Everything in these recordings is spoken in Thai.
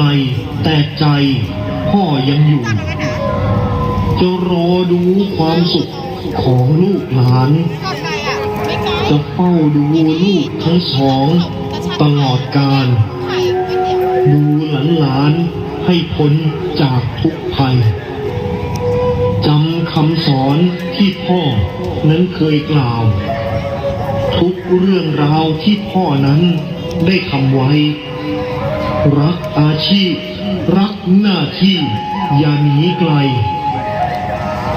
ลแต่ใจพ่อยังอยู่ จะรอดูความสุขของลูกหลาน จะเฝ้าดูลูกทั้งสองตลอดกาลดูหลานๆให้พ้นจากทุกภัยจำคำสอนที่พ่อนั้นเคยกล่าว ทุกเรื่องราวที่พ่อนั้นได้ทำไว้ รักอาชีพ รักหน้าที่ อย่าหนีไกล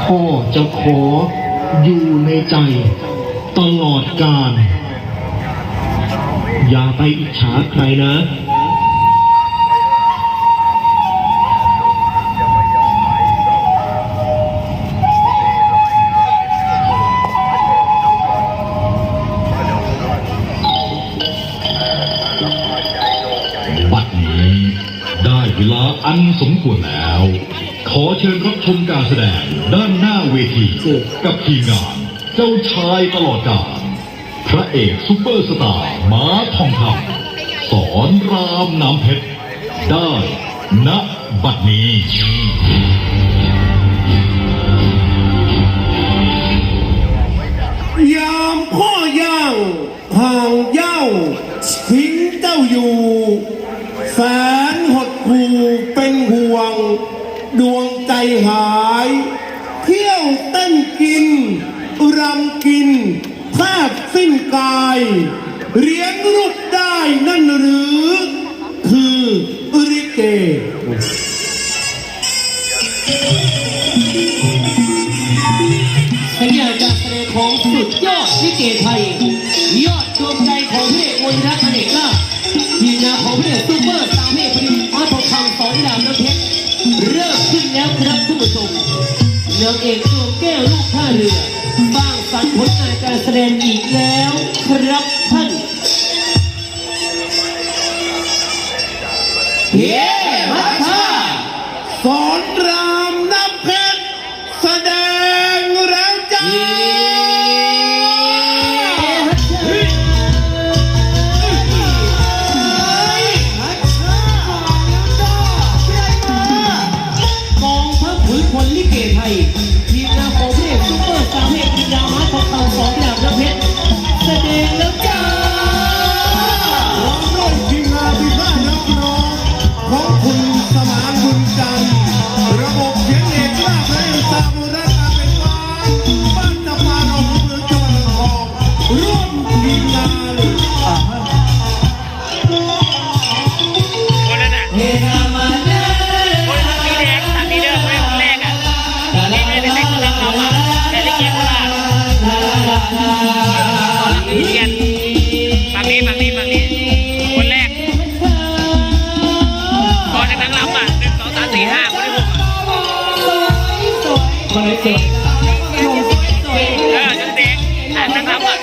พ่อจะขออยู่ในใจ ตลอดกาลอย่าไปอิจฉาใครนะ นี้ ได้เวลาอันสมควรแล้ว ขอเชิญรับชมการแสดงด้านหน้าเวทีกับทีมงาน เจ้าชายตลอดกาลพระเอกซุปเปอร์สตาร์ม้าทองคำสอนรามน้ำเพชร ได้ณบัดนี้ยามพ่อย่างห่างเย้าทิ้งเจ้าอยู่ แสนหดหูเป็นห่วง ดวงใจหาย เที่ยวเต้นกิน รำกินแทบสิ้นกายเรียนรูปได้นั่นหรือ คือริเกสัญญาการแสดงของสุดยอดลิเกไทย ยอดดวงใจของพระเอกมนรักอเนกลาภทีมงาของพระเอก ทองคำสอนดามน้ำเพชรเริ่มขึ้นแล้วครับทุกผู้ชมนางเอกตัวแก้วลูกท่าเรือบ้างสรรค์ผลงานการแสดงอีกแล้วครับ เรียนฝั่งนี้ฝั่งนี้ฝั่งนี้ คนแรกตอนในทั้งลำอะหนึ่งสองสามสี่ห้าคนที่หกคนไหนเก่งเออจังเด็กอะทั้งลำอะ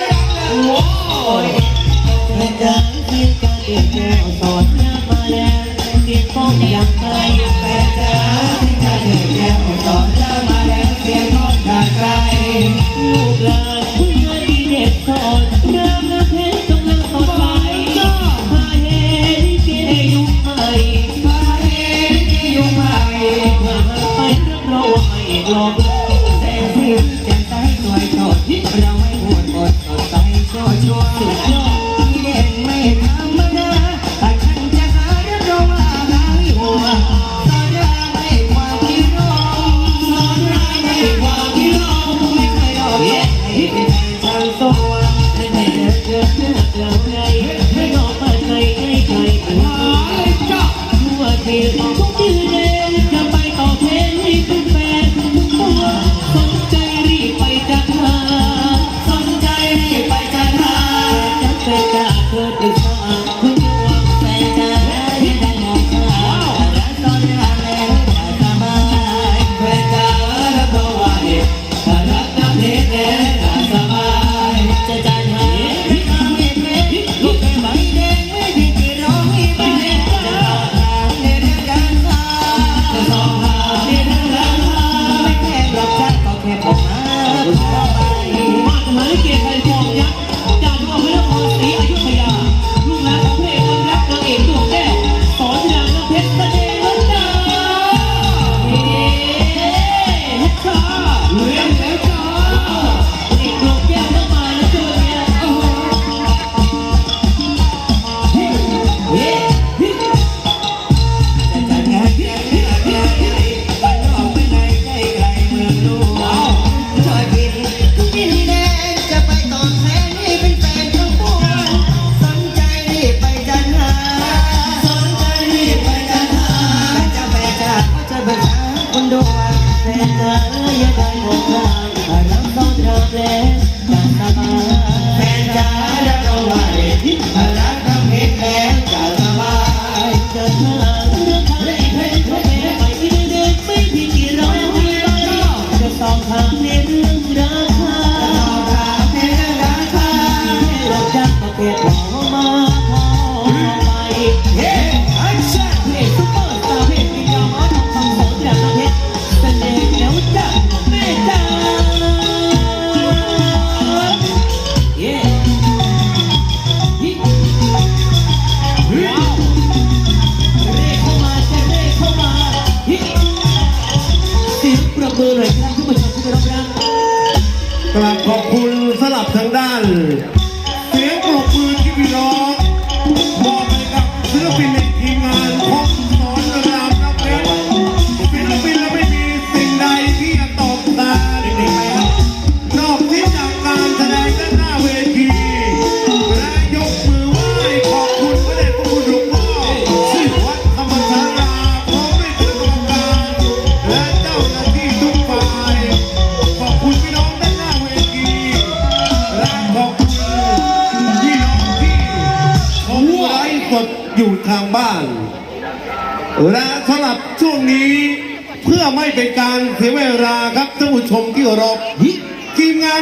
ว่าไม่หลกแสงสีแจ่มใสสวยสดเราไม่หวนอดสดใสโชว์ชัว อยู่ทางบ้าน และสำหรับช่วงนี้เพื่อไม่เป็นการเสียเวลาครับท่านผู้ชมที่เคารพทีมงาน